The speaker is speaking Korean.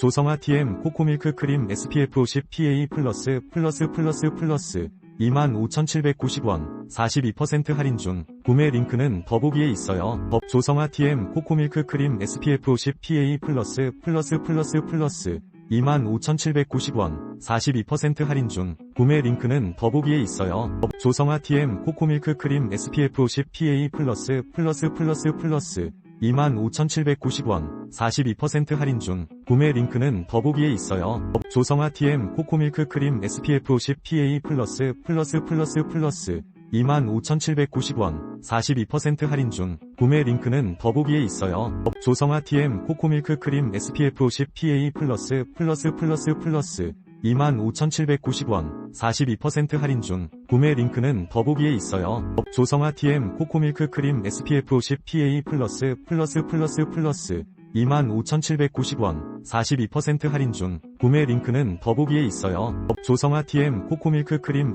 조성아 TM 코코밀크 크림 SPF 50 PA 플러스 플러스 플러스 플러스 25,790원 42% 할인 중 구매 링크는 더보기에 있어요. 법 조성아 TM 코코밀크 크림 SPF 50 PA 플러스 플러스 플러스 플러스 25,790원 42% 할인 중 구매 링크는 더보기에 있어요. 법 조성아 TM 코코밀크 크림 SPF 50 PA 플러스 플러스 플러스 플러스 25,790원 42% 할인 중 구매 링크는 더보기에 있어요. 법 조성아 TM 코코밀크 크림 SPF 50 PA 플러스 플러스 플러스 플러스 25,790원 42% 할인 중 구매 링크는 더보기에 있어요. 법 조성아 TM 코코밀크 크림 SPF 50 PA 플러스 플러스 플러스 플러스 25,790원 42% 할인 중 구매 링크는 더보기에 있어요. 법 조성아 TM 코코밀크 크림 SPF 50 PA 플러스 플러스 플러스 플러스 25,790원 42% 할인 중 구매 링크는 더보기에 있어요. 법 조성아 TM 코코밀크 크림